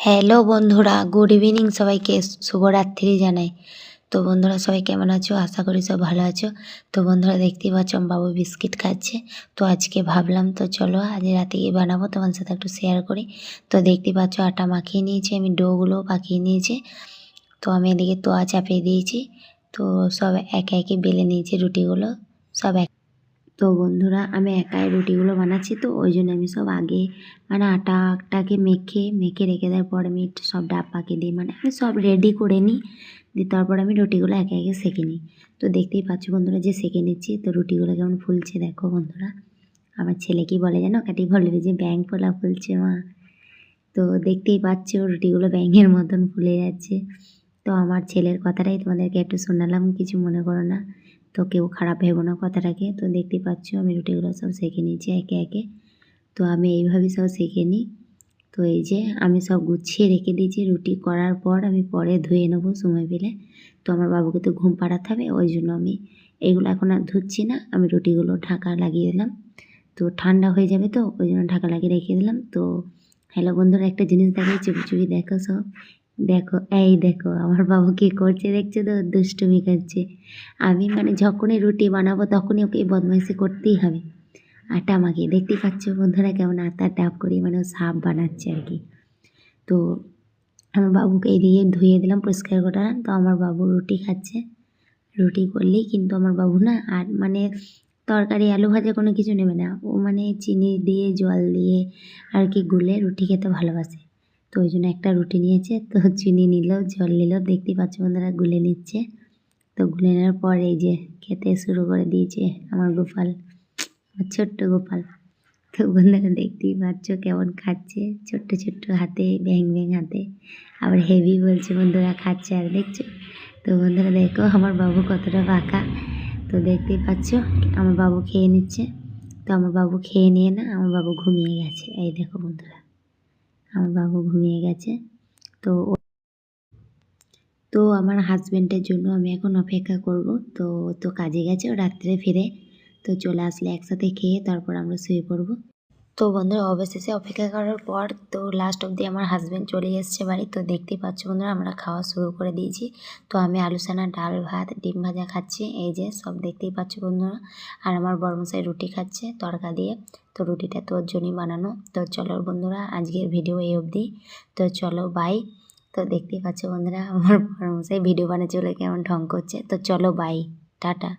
Hello বন্ধুরা good evening সবাইকে, শুভরাত্রি জানাই। তো বন্ধুরা সবাই কেমন আছো? আশা করি সব ভালো আছো। তো বন্ধুরা দেখতেই পাচ্ছ বাবু বিস্কিট খাচ্ছে। তো আজকে ভাবলাম, তো চলো আজ রাতে গিয়ে বানাবো? তোমার সাথে একটু শেয়ার করি। তো দেখতেই পাচ্ছ আটা মাখিয়ে নিয়েছি, আমি ডোগুলো পাকিয়ে নিয়েছি। তো আমি এদিকে তোয়া চাপিয়ে দিয়েছি। তো সব একে একে বেলে নিয়েছি রুটিগুলো, সব এক তো বন্ধুরা, আমি একাই রুটিগুলো বানাচ্ছি, তো ওই জন্য আমি সব আগে মানে আটাটাকে মেখে মেখে রেখে দেওয়ার পর আমি সব ডাব পাকিয়ে দিই। মানে আমি সব রেডি করে নিই, দিয়ে তারপর আমি রুটিগুলো একে একে সেঁকে নিই। তো দেখতেই পাচ্ছ বন্ধুরা যে সেঁকে নিচ্ছি, তো রুটিগুলো কেমন ফুলছে দেখো বন্ধুরা। আমার ছেলে কি বলে জানো? কাটি বলবে যে ব্যাং ফোলা ফুলছে মা। তো দেখতেই পাচ্ছ রুটিগুলো ব্যাঙের মতন ফুলে যাচ্ছে। তো আমার ছেলের কথাটাই তোমাদেরকে একটু শোনালাম, কিছু মনে করো না। তো কেউ খারাপ ভেবো না কথাটাকে। তো দেখতেই পাচ্ছ আমি রুটিগুলো সব সেঁকে নিয়েছি একে একে। তো আমি এইভাবেই সব সেঁকে নিই। তো এই যে আমি সব গুছিয়ে রেখে দিয়েছি রুটি করার পর আমি পরে ধুয়ে নেব সময় পেলে। তো আমার বাবুকে তো ঘুম পাড়াতে হবে, ওই জন্য আমি এইগুলো এখন আর ধুচ্ছি না। আমি রুটিগুলো ঢাকা লাগিয়ে দিলাম। তো ঠান্ডা হয়ে যাবে তো, ওই জন্য ঢাকা লাগিয়ে রেখে দিলাম। তো হ্যালো বন্ধুরা, একটা জিনিস দেখাই, চুপি চুপি দেখো সব। দেখো, এই দেখো, আমার বাবু কী করছে দেখছ তো? দুষ্টুমি করছে। আমি মানে যখনই রুটি বানাবো তখনই ওকে বদমাইশি করতেই হবে। আটা আমাকে দেখতেই পাচ্ছ বন্ধুরা কেমন আটা ডাব করি মানে ও সাপ বানাচ্ছে আর কি। তো আমার বাবুকে এদিকে ধুয়ে দিলাম, পরিষ্কার করে তো আমার বাবু রুটি খাচ্ছে। রুটি করলেই কিন্তু আমার বাবু না আর মানে তরকারি, আলু ভাজা কোনো কিছু নেবে না। ও মানে চিনি দিয়ে, জল দিয়ে আর কি গুলে রুটি খেতে ভালোবাসে। তো ওই জন্য একটা রুটি নিয়েছে। তো চিনি নিল, জল নিল। দেখতেই পাচ্ছ বন্ধুরা, গুলে নিচ্ছে। তো গুলে নেওয়ার পর এই যে খেতে শুরু করে দিয়েছে আমার গোপাল, আমার ছোট্ট গোপাল। তো বন্ধুরা, দেখতেই পাচ্ছ কেমন খাচ্ছে। ছোট্ট ছোট্ট হাতে ব্যাং ব্যাং হাতে। আবার হেভি বলছে বন্ধুরা, খাচ্ছে আর দেখছ? তো বন্ধুরা, দেখো আমার বাবু কতটা পাকা। তো দেখতেই পাচ্ছ আমার বাবু খেয়ে নিচ্ছে। তো আমার বাবু খেয়ে নিয়ে না, আমার বাবু ঘুমিয়ে গেছে। এই দেখো বন্ধুরা, আমার বাবু ঘুমিয়ে গেছে। তো তো আমার হাজব্যান্ডের জন্য আমি এখন অপেক্ষা করব। তো তো কাজে গেছে, ও রাত্রে ফিরে। তো চলে আসলে একসাথে খেয়ে তারপর আমরা শুয়ে পড়ব। তো বন্ধুরা, অবশেষে অপেক্ষা করার পর তো লাস্ট অবধি আমার হাজব্যান্ড চলে এসছে বাড়ি। তো দেখতেই পাচ্ছ বন্ধুরা, আমরা খাওয়া শুরু করে দিয়েছি। তো আমি আলুসানা ডাল, ভাত, ডিম ভাজা খাচ্ছি। এই যে সব দেখতেই পাচ্ছ বন্ধুরা। আর আমার বড়মশাই রুটি খাচ্ছে তড়কা দিয়ে। তো রুটিটা তোর জন্যই বানানো। তো চলো বন্ধুরা, আজকের ভিডিও এই অবধি। তো চলো বাই তো দেখতেই পাচ্ছ বন্ধুরা, আমার বড়মশাই ভিডিও বানিয়ে চলে কেমন ঢং করছে। তো চলো বাই টাটা।